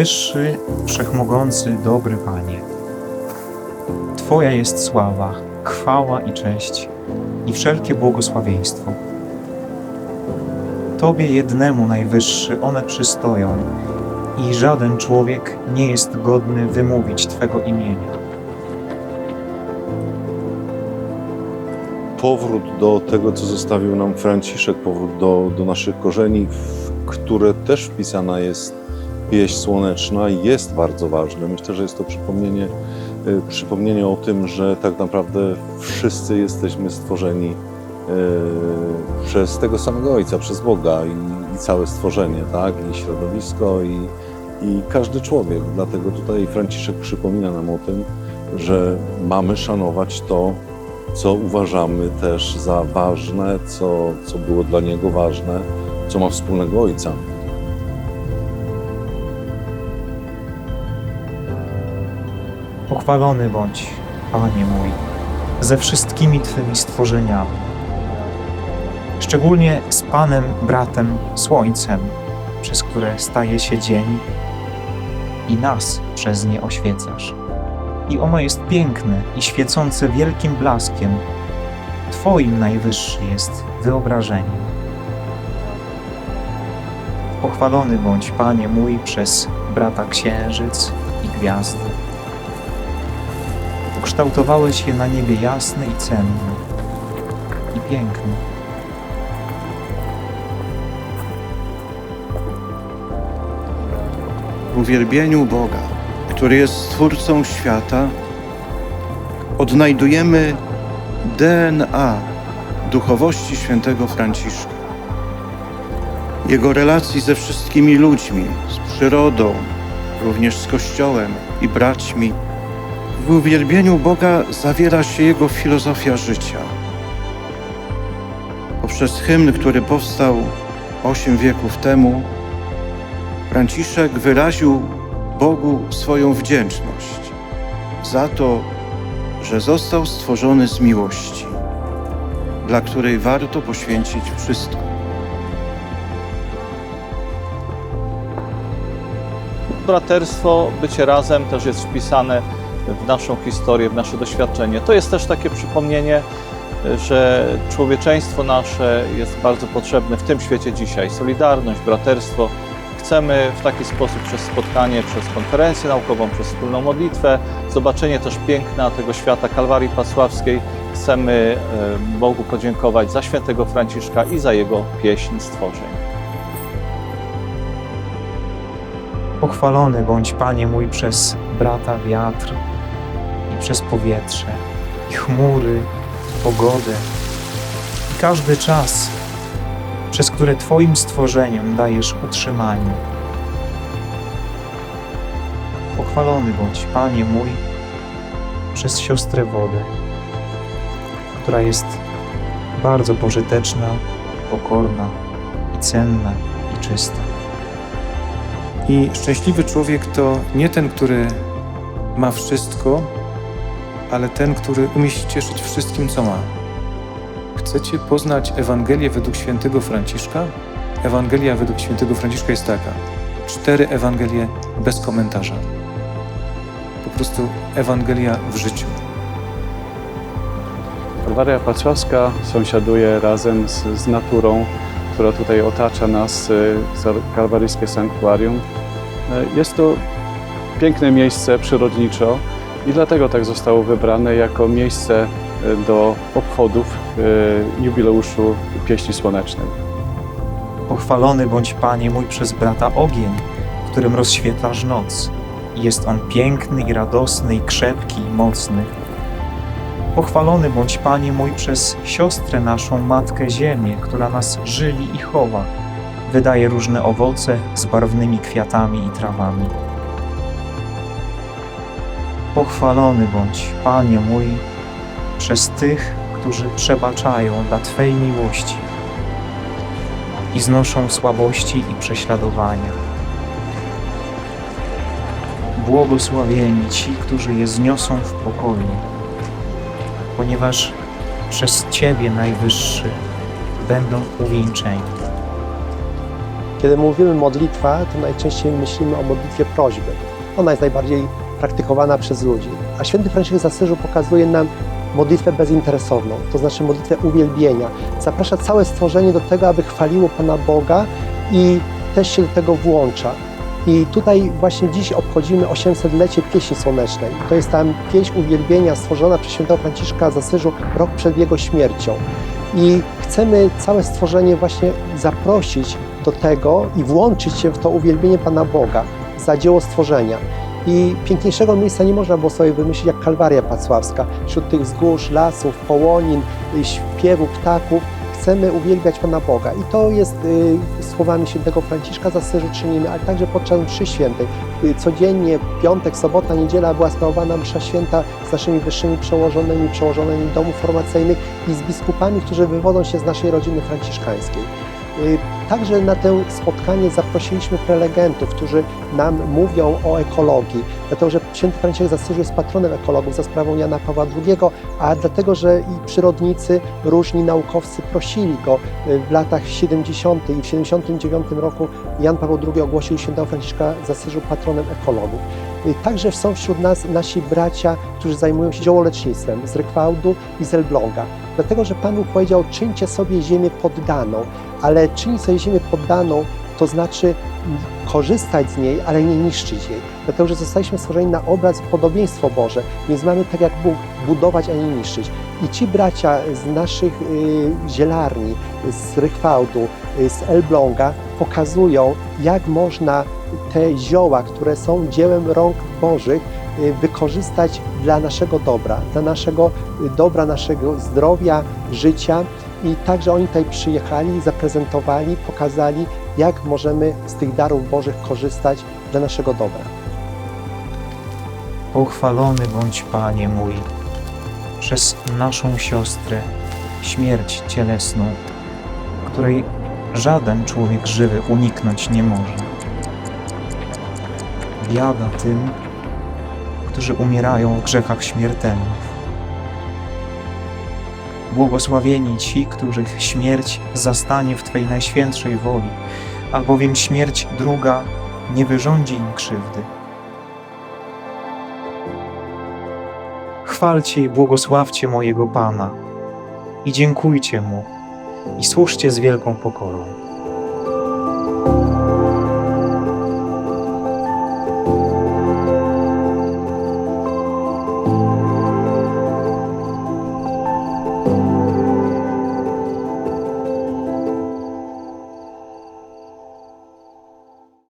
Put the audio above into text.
Najwyższy, Wszechmogący, dobry Panie. Twoja jest sława, chwała i cześć i wszelkie błogosławieństwo. Tobie jednemu Najwyższy one przystoją i żaden człowiek nie jest godny wymówić Twego imienia. powrót do tego, co zostawił nam Franciszek, powrót do, do naszych korzeni, w które też wpisana jest pieśń słoneczna, jest bardzo ważne. Myślę, że jest to przypomnienie, y, przypomnienie o tym, że tak naprawdę wszyscy jesteśmy stworzeni y, przez tego samego Ojca, przez Boga i, i całe stworzenie, tak? I środowisko, i, i każdy człowiek. Dlatego tutaj Franciszek przypomina nam o tym, że mamy szanować to, co uważamy też za ważne, co, co było dla niego ważne, co ma wspólnego ojca. Pochwalony bądź, Panie mój, ze wszystkimi Twymi stworzeniami, szczególnie z Panem, bratem, Słońcem, przez które staje się dzień i nas przez nie oświecasz. I ono jest piękne i świecące wielkim blaskiem. Twoim najwyższy jest wyobrażeniem. Pochwalony bądź, Panie mój, przez brata księżyc i gwiazdy. Ukształtowałeś je na niebie jasny i cenny i piękny. w uwielbieniu Boga, który jest Stwórcą świata, odnajdujemy DNA duchowości świętego Franciszka. Jego relacji ze wszystkimi ludźmi, z przyrodą, również z Kościołem i braćmi. W uwielbieniu Boga zawiera się jego filozofia życia. Poprzez hymn, który powstał osiem wieków temu, Franciszek wyraził Bogu swoją wdzięczność za to, że został stworzony z miłości, dla której warto poświęcić wszystko. braterstwo, bycie razem też jest wpisane w naszą historię, w nasze doświadczenie. To jest też takie przypomnienie, że człowieczeństwo nasze jest bardzo potrzebne w tym świecie dzisiaj. Solidarność, braterstwo. Chcemy w taki sposób przez spotkanie, przez konferencję naukową, przez wspólną modlitwę, zobaczenie też piękna tego świata Kalwarii Pasławskiej. Chcemy e, Bogu podziękować za świętego Franciszka i za jego pieśń stworzeń. Pochwalony bądź, Panie mój, przez brata wiatr przez powietrze, i chmury, i pogodę, i każdy czas, przez które Twoim stworzeniom dajesz utrzymanie. Pochwalony bądź, Panie mój, przez siostrę wodę, która jest bardzo pożyteczna, pokorna i cenna i czysta. I szczęśliwy człowiek to nie ten, który ma wszystko, ale ten, który umie się cieszyć wszystkim, co ma. Chcecie poznać Ewangelię według świętego Franciszka? Ewangelia według świętego Franciszka jest taka. Cztery Ewangelie bez komentarza. Po prostu Ewangelia w życiu. Kalwaria Pacławska sąsiaduje razem z, z naturą, która tutaj otacza nas, y, kalwaryjskie sanktuarium. Y, Jest to piękne miejsce przyrodniczo i dlatego tak zostało wybrane jako miejsce y, do obchodów y, jubileuszu Pieśni Słonecznej. Pochwalony bądź Panie mój przez brata ogień, którym rozświetlasz noc. Jest on piękny i radosny i krzepki i mocny. Pochwalony bądź Panie mój przez siostrę naszą Matkę Ziemię, która nas żyli i chowa. Wydaje różne owoce z barwnymi kwiatami i trawami. Pochwalony bądź Panie mój przez tych, którzy przebaczają dla Twej miłości i znoszą słabości i prześladowania. Błogosławieni ci, którzy je zniosą w pokoju, ponieważ przez Ciebie Najwyższy będą uwieńczeni. Kiedy mówimy modlitwa, to najczęściej myślimy o modlitwie prośby. Ona jest najbardziej praktykowana przez ludzi. A święty Franciszek z Asyżu pokazuje nam modlitwę bezinteresowną, to znaczy modlitwę uwielbienia. Zaprasza całe stworzenie do tego, aby chwaliło Pana Boga i też się do tego włącza. I tutaj właśnie dziś obchodzimy 800-lecie pieśni słonecznej. To jest tam pieśń uwielbienia stworzona przez świętego Franciszka z Asyżu rok przed jego śmiercią. I chcemy całe stworzenie właśnie zaprosić do tego i włączyć się w to uwielbienie Pana Boga za dzieło stworzenia. I piękniejszego miejsca nie można było sobie wymyślić jak Kalwaria Pacławska. Wśród tych wzgórz, lasów, połonin, śpiewu ptaków chcemy uwielbiać Pana Boga. I to jest y, słowami świętego Franciszka z Asyżu czynimy, ale także podczas mszy świętej. Y, codziennie, piątek, sobota, niedziela była sprawowana msza święta z naszymi wyższymi przełożonymi, przełożonymi domów formacyjnych i z biskupami, którzy wywodzą się z naszej rodziny franciszkańskiej. Y, Także na to spotkanie zaprosiliśmy prelegentów, którzy nam mówią o ekologii, dlatego że święty Franciszek z Asyżu jest patronem ekologów za sprawą Jana Pawła II, a dlatego, że i przyrodnicy, różni naukowcy prosili go y, w latach 70. i w 79 roku Jan Paweł II ogłosił świętego Franciszka z Asyżu patronem ekologów. Y, Także są wśród nas nasi bracia, którzy zajmują się ziołolecznictwem z Rykwałdu i z Elbląga. Dlatego, że Pan Bóg powiedział, czyńcie sobie ziemię poddaną, ale czynić sobie ziemię poddaną, to znaczy korzystać z niej, ale nie niszczyć jej. Dlatego, że zostaliśmy stworzeni na obraz podobieństwo Boże, więc mamy tak jak Bóg budować, a nie niszczyć. I ci bracia z naszych y, zielarni, z Rychwałdu, y, z Elbląga pokazują, jak można te zioła, które są dziełem rąk Bożych, y, wykorzystać dla naszego dobra, dla naszego dobra, naszego zdrowia, życia. I także oni tutaj przyjechali, zaprezentowali, pokazali, jak możemy z tych darów Bożych korzystać dla naszego dobra. Pochwalony bądź Panie mój przez naszą siostrę, śmierć cielesną, której żaden człowiek żywy uniknąć nie może. Biada tym, którzy umierają w grzechach śmiertelnych. Błogosławieni ci, których śmierć zastanie w Twej najświętszej woli, albowiem śmierć druga nie wyrządzi im krzywdy. Chwalcie i błogosławcie mojego Pana i dziękujcie Mu i służcie z wielką pokorą.